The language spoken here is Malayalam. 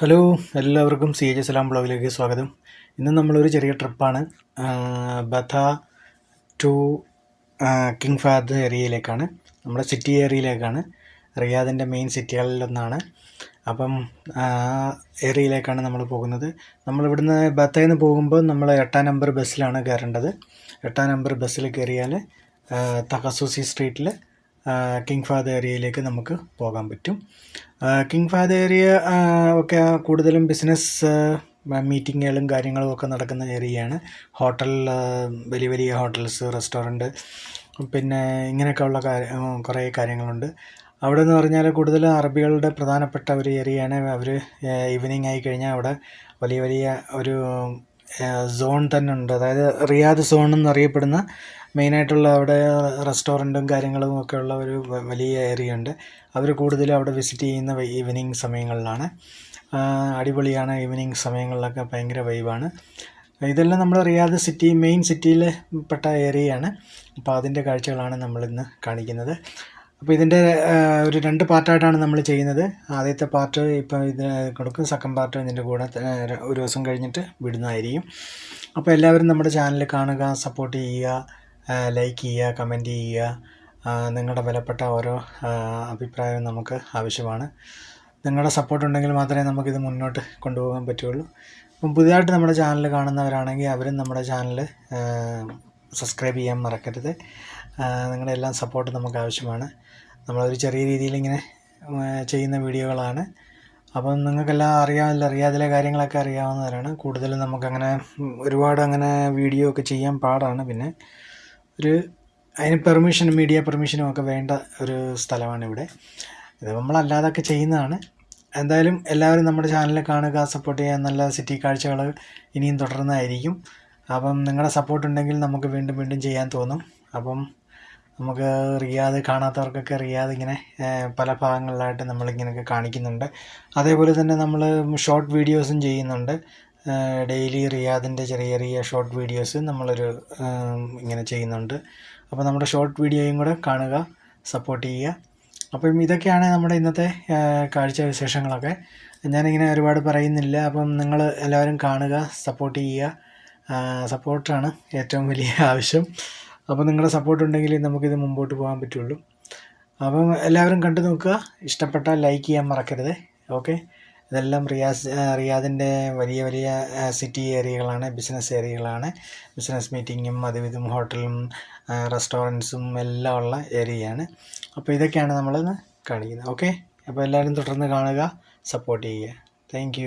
ഹലോ എല്ലാവർക്കും സി എച്ച് സലാം ബ്ലോഗിലേക്ക് സ്വാഗതം. ഇന്ന് നമ്മളൊരു ചെറിയ ട്രിപ്പാണ്. ബഥ ടു കിങ് ഫാദ് ഏരിയയിലേക്കാണ്. നമ്മുടെ സിറ്റി ഏരിയയിലേക്കാണ്. റിയാദിന്റെ മെയിൻ സിറ്റികളിലൊന്നാണ് അപ്പം ഏരിയയിലേക്കാണ് നമ്മൾ പോകുന്നത്. നമ്മളിവിടുന്ന് ബത്തയിൽ നിന്ന് പോകുമ്പോൾ നമ്മൾ എട്ടാം നമ്പർ ബസ്സിലാണ് കയറേണ്ടത്. എട്ടാം നമ്പർ ബസ്സിൽ കയറിയാൽ തഹസൂസി സ്ട്രീറ്റിൽ കിങ് ഫാദ് ഏരിയയിലേക്ക് നമുക്ക് പോകാൻ പറ്റും. കിങ് ഫാദ് ഏരിയ ഒക്കെ കൂടുതലും ബിസിനസ് മീറ്റിങ്ങുകളും കാര്യങ്ങളും ഒക്കെ നടക്കുന്ന ഏരിയയാണ് ഹോട്ടൽ വലിയ വലിയ ഹോട്ടൽസ് റെസ്റ്റോറന്റ് പിന്നെ ഇങ്ങനെയൊക്കെയുള്ള കാര്യം കുറേ കാര്യങ്ങളുണ്ട്. അവിടെ എന്ന് പറഞ്ഞാൽ കൂടുതലും അറബികളുടെ പ്രധാനപ്പെട്ട ഒരു ഏരിയയാണ് അവർ ഈവനിങ് ആയി കഴിഞ്ഞാൽ അവിടെ വലിയ വലിയ ഒരു സോൺ തന്നെ ഉണ്ട്. അതായത് റിയാദ് സോൺ എന്നറിയപ്പെടുന്ന മെയിനായിട്ടുള്ള അവിടെ റെസ്റ്റോറന്റും കാര്യങ്ങളും ഒക്കെ ഉള്ള ഒരു വലിയ ഏരിയ ഉണ്ട്. അവർ കൂടുതലും അവിടെ വിസിറ്റ് ചെയ്യുന്ന ഈവനിങ് സമയങ്ങളിലാണ്. അടിപൊളിയാണ് ഈവനിങ് സമയങ്ങളിലൊക്കെ ഭയങ്കര വൈബാണ് ഇതെല്ലാം നമ്മൾ റിയാദ് സിറ്റി മെയിൻ സിറ്റിയിൽ പെട്ട ഏരിയയാണ് അപ്പോൾ അതിന്റെ കാഴ്ചകളാണ് നമ്മളിന്ന് കാണിക്കുന്നത്. അപ്പോൾ ഇതിന്റെ ഒരു രണ്ട് പാർട്ടായിട്ടാണ് നമ്മൾ ചെയ്യുന്നത്. ആദ്യത്തെ പാർട്ട് ഇപ്പോൾ ഇത് കൊടുക്കും. സെക്കൻഡ് പാർട്ട് ഇതിന്റെ കൂടെ ഒരു ദിവസം കഴിഞ്ഞിട്ട് വിടുന്നതായിരിക്കും. അപ്പോൾ എല്ലാവരും നമ്മുടെ ചാനൽ കാണുക സപ്പോർട്ട് ചെയ്യുക ലൈക്ക് ചെയ്യുക കമന്റ് ചെയ്യുക. നിങ്ങളുടെ വിലപ്പെട്ട ഓരോ അഭിപ്രായവും നമുക്ക് ആവശ്യമാണ്. നിങ്ങളുടെ സപ്പോർട്ട് ഉണ്ടെങ്കിൽ മാത്രമേ നമുക്കിത് മുന്നോട്ട് കൊണ്ടുപോകാൻ പറ്റുള്ളൂ. അപ്പം പുതിയതായിട്ട് നമ്മുടെ ചാനൽ കാണുന്നവരാണെങ്കിൽ അവരും നമ്മുടെ ചാനൽ സബ്സ്ക്രൈബ് ചെയ്യാൻ മറക്കരുത്. നിങ്ങളുടെ എല്ലാം സപ്പോർട്ട് നമുക്ക് ആവശ്യമാണ്. നമ്മളൊരു ചെറിയ രീതിയിൽ ഇങ്ങനെ ചെയ്യുന്ന വീഡിയോകളാണ്. അപ്പം നിങ്ങൾക്കെല്ലാം അറിയാമല്ലോ അറിയാതിലെ കാര്യങ്ങളൊക്കെ അറിയാവുന്നവരാണ്. കൂടുതലും നമുക്കങ്ങനെ ഒരുപാട് അങ്ങനെ വീഡിയോ ഒക്കെ ചെയ്യാൻ പാടാണ്. പിന്നെ ഒരു അതിന് പെർമിഷനും മീഡിയ പെർമിഷനും ഒക്കെ വേണ്ട ഒരു സ്ഥലമാണ് ഇവിടെ. ഇത് നമ്മളല്ലാതൊക്കെ ചെയ്യുന്നതാണ്. എന്തായാലും എല്ലാവരും നമ്മുടെ ചാനൽ കാണുക സപ്പോർട്ട് ചെയ്യാൻ നല്ല സിറ്റി കാഴ്ചകൾ ഇനിയും തുടർന്നായിരിക്കും. അപ്പം നിങ്ങളുടെ സപ്പോർട്ട് ഉണ്ടെങ്കിൽ നമുക്ക് വീണ്ടും വീണ്ടും ചെയ്യാൻ തോന്നും. അപ്പം നമുക്ക് റിയാദ് കാണാത്തവർക്കൊക്കെ റിയാദ് ഇങ്ങനെ പല ഭാഗങ്ങളിലായിട്ട് നമ്മളിങ്ങനെയൊക്കെ കാണിക്കുന്നുണ്ട്. അതേപോലെ തന്നെ നമ്മൾ ഷോർട്ട് വീഡിയോസും ചെയ്യുന്നുണ്ട്. ഡെയിലി റിയാദിന്റെ ചെറിയ ചെറിയ ഷോർട്ട് വീഡിയോസ് നമ്മളൊരു ഇങ്ങനെ ചെയ്യുന്നുണ്ട്. അപ്പോൾ നമ്മുടെ ഷോർട്ട് വീഡിയോയും കൂടെ കാണുക സപ്പോർട്ട് ചെയ്യുക. അപ്പം ഇതൊക്കെയാണ് നമ്മുടെ ഇന്നത്തെ കാഴ്ച വിശേഷങ്ങളൊക്കെ. ഞാനിങ്ങനെ ഒരുപാട് പറയുന്നില്ല. അപ്പം നിങ്ങൾ എല്ലാവരും കാണുക സപ്പോർട്ട് ചെയ്യുക. സപ്പോർട്ടാണ് ഏറ്റവും വലിയ ആവശ്യം. അപ്പോൾ നിങ്ങളുടെ സപ്പോർട്ട് ഉണ്ടെങ്കിൽ നമുക്കിത് മുമ്പോട്ട് പോകാൻ പറ്റുള്ളൂ. അപ്പം എല്ലാവരും കണ്ടു നോക്കുക. ഇഷ്ടപ്പെട്ടാൽ ലൈക്ക് ചെയ്യാൻ മറക്കരുത്. ഓക്കെ ഇതെല്ലാം റിയാസ് റിയാദിന്റെ വലിയ വലിയ സിറ്റി ഏരിയകളാണ് ബിസിനസ് ഏരിയകളാണ് ബിസിനസ് മീറ്റിങ്ങും അതും ഇതും ഹോട്ടലും റെസ്റ്റോറന്റ്സും എല്ലാം ഉള്ള ഏരിയയാണ് അപ്പോൾ ഇതൊക്കെയാണ് നമ്മളിന്ന് കാണിക്കുന്നത് ഓക്കെ അപ്പോൾ എല്ലാവരും തുടർന്ന് കാണുക സപ്പോർട്ട് ചെയ്യുക. താങ്ക്